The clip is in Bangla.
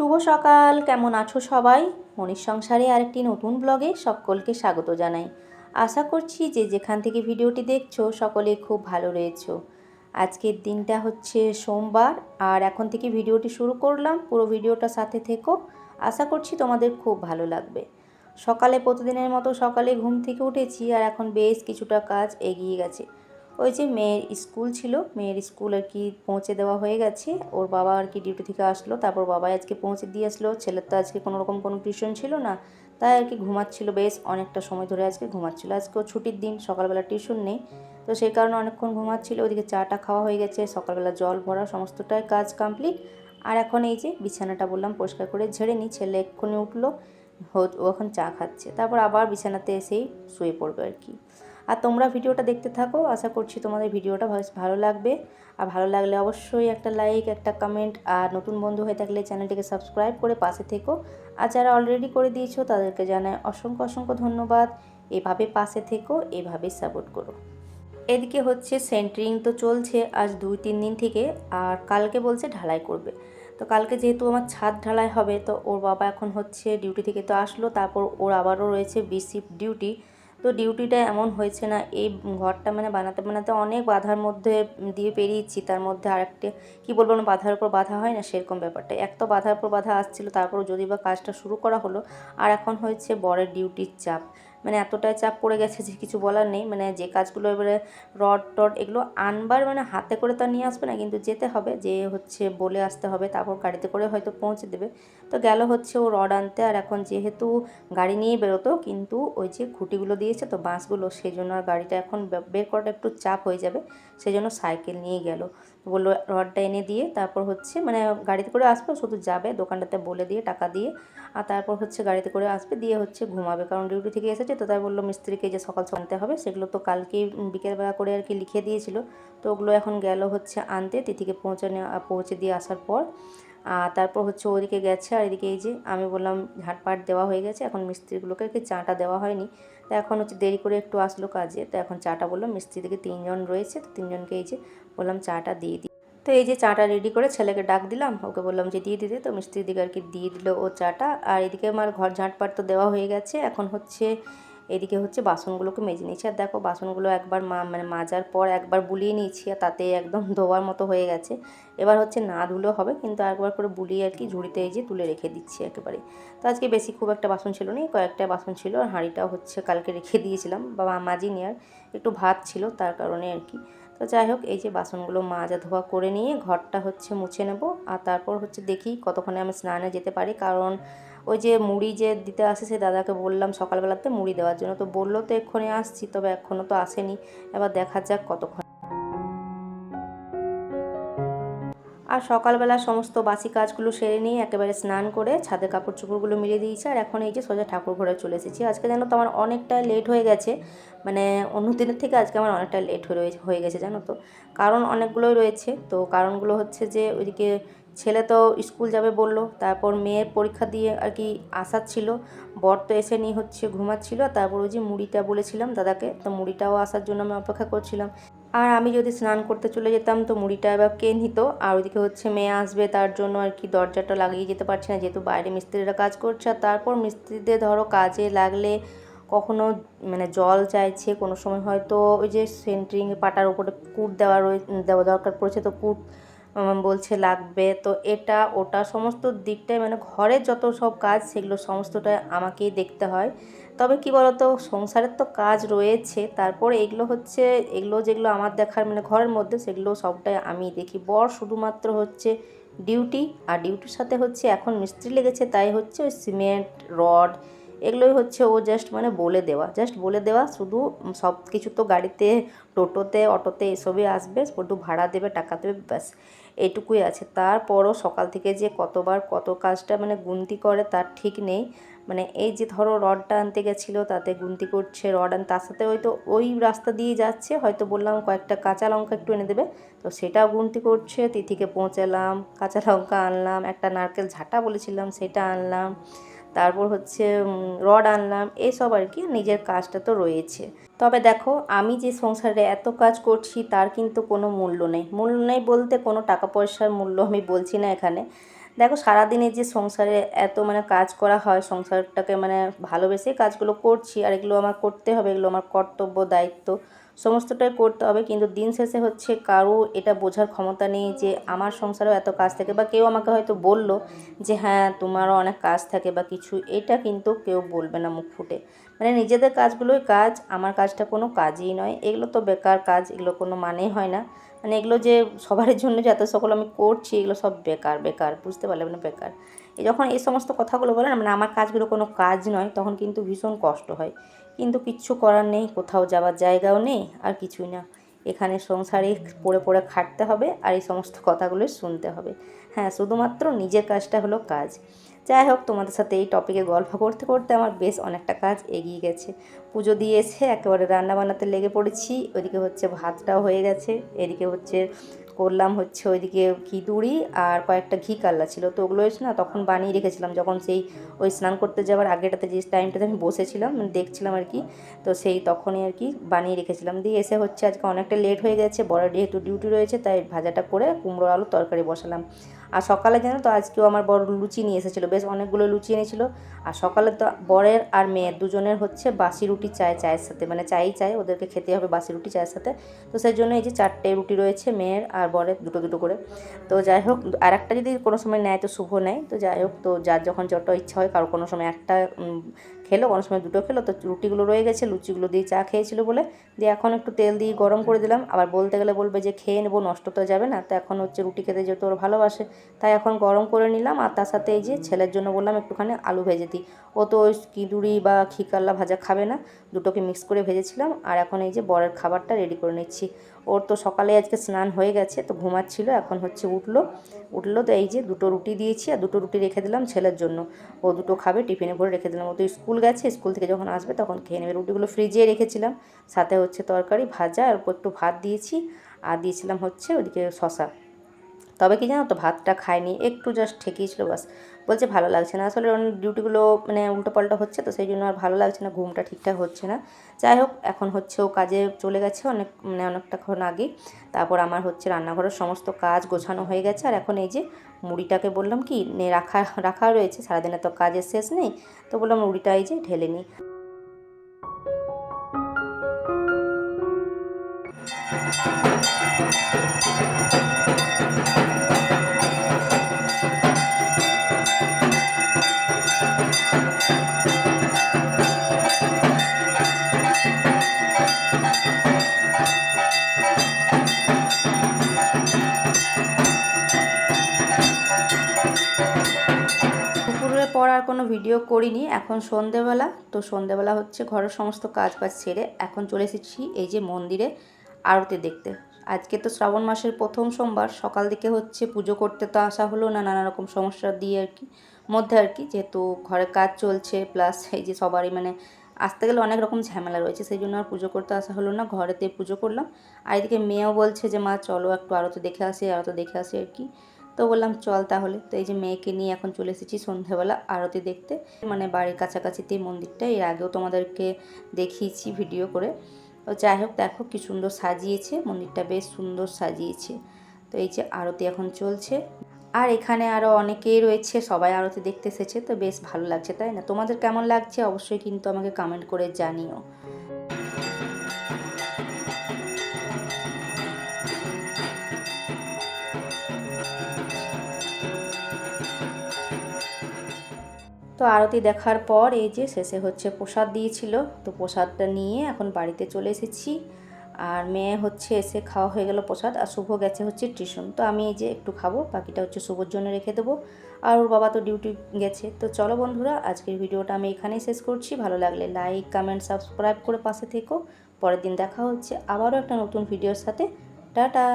শুভ সকাল, কেমন আছো সবাই? মনির সংসারে আরেকটি নতুন ব্লগে সকলকে স্বাগত জানাই। আশা করছি যে যেখান থেকে ভিডিওটি দেখছ সকলে খুব ভালো রয়েছো। আজকের দিনটা হচ্ছে সোমবার, আর এখন থেকে ভিডিওটি শুরু করলাম। পুরো ভিডিওটা সাথে থেকো। আশা করছি তোমাদের খুব ভালো লাগবে। সকালে প্রতিদিনের মতো সকালে ঘুম থেকে উঠেছি, আর এখন বেশ কিছুটা কাজ এগিয়ে গেছে। ওই যে মেয়ের স্কুল ছিল, মেয়ের স্কুল আর কি পৌঁছে দেওয়া হয়ে গেছে। ওর বাবা আর কি ডিউটি থেকে আসলো, তারপর বাবাই আজকে পৌঁছে দিয়ে আসলো। ছেলের তো আজকে কোনো রকম কোনো টিউশন ছিল না, তাই আর কি ঘুমাচ্ছিল। বেশ অনেকটা সময় ধরে আজকে ঘুমাচ্ছিল। আজকেও ছুটির দিন, সকালবেলা টিউশন নেই, তো সেই কারণে অনেকক্ষণ ঘুমাচ্ছিল। ওদিকে চাটা খাওয়া হয়ে গেছে, সকালবেলা জল ভরা সমস্তটাই কাজ কমপ্লিট আর এখন এই যে বিছানাটা বললাম পরিষ্কার করে ঝেড়ে নিই ছেলে এক্ষুনি উঠল ও এখন চা খাচ্ছে। তারপর আবার বিছানাতে এসেই শুয়ে পড়বে আর কি। আর তোমরা ভিডিওটা দেখতে থাকো, আশা করছি তোমাদের ভিডিওটা বেশ ভালো লাগবে। আর ভালো লাগলে অবশ্যই একটা লাইক একটা কমেন্ট আর নতুন বন্ধু হয়ে থাকলে চ্যানেলটিকে সাবস্ক্রাইব করে পাশে থেকো। আর যারা অলরেডি করে দিয়েছ, তাদেরকে জানাই অসংখ্য অসংখ্য ধন্যবাদ। এভাবে পাশে থেকো এভাবেই সাপোর্ট করো। এদিকে হচ্ছে সেন্টারিং তো চলছে আজ দুই তিন দিন থেকে, আর কালকে বলছে ঢালাই করবে। তো কালকে যেহেতু আমার ছাদ ঢালাই হবে, তো ওর বাবা এখন হচ্ছে ডিউটি থেকে তো আসলো, তারপর ওর আবারও রয়েছে বিসি ডিউটি তো ডিউটিটা এমন হয়েছে না, এই ঘরটা মানে বানাতে বানাতে অনেক বাধার মধ্যে দিয়ে পেরিয়েছি। তার মধ্যে আরেকটা, কী বলব না বাধার উপর বাধা হয় না সেরকম ব্যাপারটা। এক তো বাধার উপর বাধা আসছিল, তারপর যদি বা কাজটা শুরু করা হলো, আর এখন হয়েছে বরের ডিউটির চাপ। মানে এতটাই চাপ পড়ে গেছে যে কিছু বলার নেই। মানে যে কাজগুলো এবারে রড টড এগুলো আনবার মানে হাতে করে তো নিয়ে আসবে না, কিন্তু যেতে হবে, যে হচ্ছে বলে আসতে হবে, তারপর গাড়িতে করে হয়তো পৌঁছে দেবে। তো গেল হচ্ছে ও রড আনতে, আর এখন যেহেতু গাড়ি নিয়ে বেরোতো, কিন্তু ওই যে খুঁটিগুলো দিয়েছে তো বাঁশগুলো, সেই জন্য আর গাড়িটা এখন বের করাটা একটু চাপ হয়ে যাবে, সেই জন্য সাইকেল নিয়ে গেল। বলল, রডটা এনে দিয়ে তারপর হচ্ছে মানে গাড়িতে করে আসবে, শুধু যাবে দোকানটাতে বলে দিয়ে টাকা দিয়ে আর তারপর হচ্ছে গাড়িতে করে আসবে, দিয়ে হচ্ছে ঘুমাবে। কারণ ডিউটি থেকে এসেছে তো তাই বলল, মিস্ত্রিকে যে সকাল আনতে হবে, সেগুলো তো কালকেই বিকেলবেলা করে আর কি লিখে দিয়েছিল। তো ওগুলো এখন গেল হচ্ছে আনতে, তিথিকে পৌঁছানো, পৌঁছে দিয়ে আসার পর। আর তারপর হচ্ছে ওদিকে গেছে আর এদিকে এই যে আমি বললাম ঝাঁটপাট দেওয়া হয়ে গেছে, এখন মিস্ত্রিগুলোকে আর কি চাটা দেওয়া হয়নি। তো এখন হচ্ছে দেরি করে একটু আসলো কাজে, তো এখন চাটা বললাম মিস্ত্রি থেকে তিনজন রয়েছে, তো তিনজনকে এই যে বললাম, চাটা দিয়ে দিই তো এই যে চাটা রেডি করে ছেলেকে ডাক দিলাম, ওকে বললাম যে, দিয়ে দিতে। তো মিস্ত্রির দিকে আর কি দিয়ে দিল ও চাটা। আর এদিকে আমার ঘর ঝাঁটপাট তো দেওয়া হয়ে গেছে। এখন হচ্ছে, এদিকে হচ্ছে বাসনগুলোকে মেজে নিয়েছি। আর দেখো, বাসনগুলো একবার মা মানে মাজার পর একবার বুলিয়ে নিয়েছি, আর তাতে একদম ধোয়ার মতো হয়ে গেছে। এবার হচ্ছে না ধুলেও হবে, কিন্তু একবার করে বুলিয়ে আর কি ঝুড়িতে এই যে তুলে রেখে দিচ্ছি একেবারে। তো আজকে বেশি খুব একটা বাসন ছিল না, কয়েকটা বাসন ছিল, আর হাঁড়িটাও হচ্ছে কালকে রেখে দিয়েছিলাম। বা মাজিনি আর একটু ভাত ছিল, তার কারণে আর কি। তো যাই হোক, এই যে বাসনগুলো মাজা ধোয়া করে নিয়ে ঘরটা হচ্ছে মুছে নেব। আর তারপর হচ্ছে দেখি কতক্ষণে আমি স্নানে যেতে পারি। কারণ ওই যে মুড়ি যে দিতে আসে, সে দাদাকে বললাম সকালবেলাতে মুড়ি দেওয়ার জন্য। তো বলল তো এক্ষুনি আসছি, তবে এখনও তো আসেনি। এবার দেখা যাক কতক্ষণ আর সকালবেলা সমস্ত বাসি কাজগুলো সেরে নিয়ে একেবারে স্নান করে ছাদে কাপড় চোপড়গুলো মিলে দিয়েছি, আর এখন এই যে সোজা ঠাকুর ঘরে চলে এসেছি। আজকে যেন তো আমার অনেকটা লেট হয়ে গেছে মানে অন্য দিনের থেকে আজকে আমার অনেকটা লেট হয়ে হয়ে গেছে জানো তো। কারণ অনেকগুলোই রয়েছে, তো কারণগুলো হচ্ছে যে ওইদিকে ছেলে তো স্কুল যাবে বলল, তারপর মেয়ের পরীক্ষা দিয়ে আর কি আসার ছিল, বর তো এসে নিয়ে হচ্ছে ঘুমাচ্ছিল, তারপর ওই যে মুড়িটা বলেছিলাম দাদাকে, তো মুড়িটাও আসার জন্য আমি অপেক্ষা করছিলাম। আর আমি যদি স্নান করতে চলে যেতাম তো মুড়িটা এবার কে নিত? আর ওইদিকে হচ্ছে মেয়ে আসবে, তার জন্য আর কি দরজাটা লাগিয়ে যেতে পারছি না, যেহেতু বাইরে মিস্ত্রিরা কাজ করছে। আর তারপর মিস্ত্রিদের ধরো কাজে লাগলে কখনো মানে জল চাইছে, কোনো সময় হয়তো ওই যে সেন্ট্রিং পাটার উপরে কুট দেওয়া রয়ে, দেওয়া দরকার পড়েছে তো কুট বলছে লাগবে। তো এটা, ওটা সমস্ত দিকটাই মানে ঘরের যত সব কাজ, সেগুলো সমস্তটাই আমাকেই দেখতে হয়। তবে কি বলতো, সংসারের তো কাজ রয়েছে। তারপরে এগুলো হচ্ছে, এগুলো যেগুলো আমার দেখার মানে ঘরের মধ্যে, সেগুলো সবটাই আমি দেখি। বর শুধুমাত্র হচ্ছে ডিউটি, আর ডিউটির সাথে হচ্ছে এখন মিস্ত্রি লেগেছে, তাই হচ্ছে ওই সিমেন্ট, রড, এগুলোই হচ্ছে ও জাস্ট মানে বলে দেওয়া। জাস্ট বলে দেওয়া, শুধু সব কিছু তো গাড়িতে, টোটোতে, অটোতে এসবই আসবে, শুধু ভাড়া দেবে, টাকা দেবে, ব্যাস এইটুকুই আছে। তারপরও সকাল থেকে যে কতবার কত কাজটা মানে গুনতি করে, তার ঠিক নেই। মানে এই যে ধরো রডটা আনতে গেছিল, তাতে গুনতি করছে রড আন, তার সাথে হয়তো ওই রাস্তা দিয়ে যাচ্ছে, হয়তো বললাম কয়েকটা কাঁচা লঙ্কা একটু এনে দেবে। তো সেটাও গুনতি করছে, তিথিকে পৌঁছালাম, কাঁচা লঙ্কা আনলাম, একটা নারকেল ঝাঁটা বলেছিলাম, সেটা আনলাম, তারপর হচ্ছে রড আনলাম, এসব আর কি, নিজের কাজটা তো রয়েছে। তবে দেখো, আমি যে সংসারে এত কাজ করছি, তার কিন্তু কোনো মূল্য নেই। মূল্য নেই বলতে কোনো টাকা পয়সার মূল্য আমি বলছি না এখানে। দেখো, সারাদিনে যে সংসারে এত মানে কাজ করা হয়, সংসারটাকে মানে ভালোবেসে কাজগুলো করছি, আর এগুলো আমার করতে হবে, এগুলো আমার কর্তব্য, দায়িত্ব। সমস্তটাই করতে হবে, কিন্তু দিন শেষে হচ্ছে কারও এটা বোঝার ক্ষমতা নেই যে আমার সংসারেও এত কাজ থাকে বা কেউ আমাকে হয়তো বলল যে হ্যাঁ তোমারও অনেক কাজ থাকে বা কিছু, এটা কিন্তু কেউ বলবে না মুখ ফুটে। মানে নিজেদের কাজগুলোই কাজ, আমার কাজটা কোনো কাজই নয়, এগুলো তো বেকার কাজ, এগুলো কোনো মানেই হয় না। মানে এগুলো যে সবার জন্য যে এত সকল আমি করছি, এগুলো সব বেকার বেকার, বুঝতে পারলে মানে বেকার। এই যখন এই সমস্ত কথাগুলো বলে না মানে আমার কাজগুলো কোনো কাজ নয়, তখন কিন্তু ভীষণ কষ্ট হয়। কিন্তু কিচ্ছু করার নেই, কোথাও যাওয়ার জায়গাও নেই, আর কিছুই না। এখানে সংসারে পড়ে পড়ে খাটতে হবে আর এই সমস্ত কথাগুলো শুনতে হবে। হ্যাঁ শুধুমাত্র নিজের কাজটা হলো কাজ। যাই হোক, তোমাদের সাথে এই টপিকে গল্প করতে করতে আমার বেশ অনেকটা কাজ এগিয়ে গেছে। পুজো দিয়ে এসে একেবারে রান্না বান্নাতে লেগে পড়েছি ওইদিকে হচ্ছে ভাতটাও হয়ে গেছে, এদিকে হচ্ছে করলাম হচ্ছে ওইদিকে খিদুড়ি আর কয়েকটা ঘি কাল্লা ছিল। তো ওগুলো না তখন বানিয়ে রেখেছিলাম। যখন সেই ওই স্নান করতে যাওয়ার আগেটাতে যে টাইমটাতে আমি বসেছিলাম মানে দেখছিলাম আর কি, তো সেই তখনই আর কি বানিয়ে রেখেছিলাম। দিয়ে এসে হচ্ছে আজকে অনেকটা লেট হয়ে গেছে, বড় যেহেতু ডিউটি রয়েছে, তাই ভাজাটা করে কুমড়ো আলু তরকারি বসালাম। আর সকালে জানো তো আজকেও আমার বড় লুচি নিয়ে এসেছিল, বেশ অনেকগুলো লুচি এনেছিল। আর সকালে তো বরের আর মেয়ের, দুজনের হচ্ছে বাসি রুটি চায় চায়ের সাথে মানে চাই চায় ওদেরকে খেতে হবে বাসি রুটি চায়ের সাথে। তো সেই জন্য এই যে চারটে রুটি রয়েছে, মেয়ের আর বরের, দুটো দুটো করে। তো যাই হোক, আর একটা যদি কোনো সময় নেয় তো শুভ নেয়। তো যাই হোক, তো যার যখন যত ইচ্ছা হয়, কারও কোনো সময় একটা খেলো কোনো সময় দুটো খেলো, তো রুটিগুলো রয়ে গেছে, লুচিগুলো দিয়ে চা খেয়েছিল বলে। দিয়ে এখন একটু তেল দিয়ে গরম করে দিলাম। আবার বলতে গেলে বলবে যে খেয়ে নেব, নষ্ট তো যাবে না। তো এখন হচ্ছে রুটি খেতে যেহেতু ওর ভালোবাসে, তাই এখন গরম করে নিলাম। আর তার সাথে এই যে ছেলের জন্য বললাম একটুখানি আলু ভেজে দিই। ও তো ওই কিদুরি বা খিকাল্লা ভাজা খাবে না, দুটোকে মিক্স করে ভেজেছিলাম। আর এখন এই যে বরের খাবারটা রেডি করে নিচ্ছি। ওর তো সকালে আজকে স্নান হয়ে গেছে, তো ঘুমাচ্ছিল, এখন হচ্ছে উঠল। উঠল তো এই যে দুটো রুটি দিয়েছি আর দুটো রুটি রেখে দিলাম ছেলের জন্য। ও দুটো খাবে, টিফিনে ভরে রেখে দিলাম। ও তো স্কুল গেছে, স্কুল থেকে যখন আসবে তখন খেয়ে নেবে। রুটিগুলো ফ্রিজে রেখেছিলাম, সাথে হচ্ছে তরকারি, ভাজা আর একটু ভাত দিয়েছি আর দিয়েছিলাম হচ্ছে ওদিকে শশা তবে কি জানো তো, ভাতটা খায়নি একটু জাস্ট ঠেকিয়েছিল বাস। বলছে ভালো লাগছে না। আসলে ডিউটিগুলো মানে উল্টো পাল্টা হচ্ছে তো সেই জন্য আর ভালো লাগছে না, ঘুমটা ঠিকঠাক হচ্ছে না। যাই হোক, এখন হচ্ছে ও কাজে চলে গেছে অনেক মানে অনেকটাক্ষণ আগে। তারপর আমার হচ্ছে রান্নাঘরের সমস্ত কাজ গোছানো হয়ে গেছে। আর এখন এই যে মুড়িটাকে বললাম কি রাখা রাখা রয়েছে, সারাদিনে তো কাজের শেষ নেই। তো বললাম মুড়িটা এই যে ঢেলে নিই। দুপুরের পর আর কোনো ভিডিও করিনি, এখন সন্ধেবেলা। তো সন্ধেবেলা হচ্ছে ঘরের সমস্ত কাজ বাজ ছেড়ে এখন চলে এসেছি এই যে মন্দিরে আরতি দেখতে। আজকে তো শ্রাবণ মাসের প্রথম সোমবার, সকাল দিকে হচ্ছে পুজো করতে তো আসা হলো না, নানা রকম সমস্যা দিয়ে আর কি, মধ্যে আর কি, যেহেতু ঘরে কাজ চলছে প্লাস এই যে সবারই মানে আসতে গেলে অনেক রকম ঝামেলা রয়েছে, সেই জন্য আর পুজো করতে আসা হলো না, ঘরেতে পুজো করলাম। আর এদিকে মেয়েও বলছে যে, মা, চলো একটু আরতি দেখে আসি, আরতি দেখে আসি আর কি। তো বললাম, চল তাহলে। তো এই যে মেয়েকে নিয়ে এখন চলে এসেছি সন্ধ্যাবেলা আরতি দেখতে। মানে বাড়ির কাছাকাছিতেই মন্দিরটা, এর আগেও তোমাদেরকে দেখিয়েছি ভিডিও করে। তো যাই হোক, দেখো কি সুন্দর সাজিয়েছে, মন্দিরটা বেশ সুন্দর সাজিয়েছে। তো এই যে আরতি এখন চলছে। আর এখানে আরও অনেকেই রয়েছে, সবাই আরতি দেখতে এসেছে, তো বেশ ভালো লাগছে, তাই না? তোমাদের কেমন লাগছে? অবশ্যই কিন্তু আমাকে কমেন্ট করে জানিও। তো আরতি দেখার পর এই যে শেষে হচ্ছে প্রসাদ দিয়েছিল, তো প্রসাদটা নিয়ে এখন বাড়িতে চলে এসেছি। আর মেয়ে হচ্ছে এসে খাওয়া হয়ে গেল প্রসাদ, আর শুভ গেছে হচ্ছে টিউশন। তো আমি এই যে একটু খাব, বাকিটা হচ্ছে শুভর জন্য রেখে দেবো। আর ওর বাবা তো ডিউটি গেছে। তো চলো বন্ধুরা, আজকের ভিডিওটা আমি এখানেই শেষ করছি। ভালো লাগলে লাইক, কমেন্ট, সাবস্ক্রাইব করে পাশে থেকো। পরের দিন দেখা হচ্ছে আবারও একটা নতুন ভিডিওর সাথে। টাটা!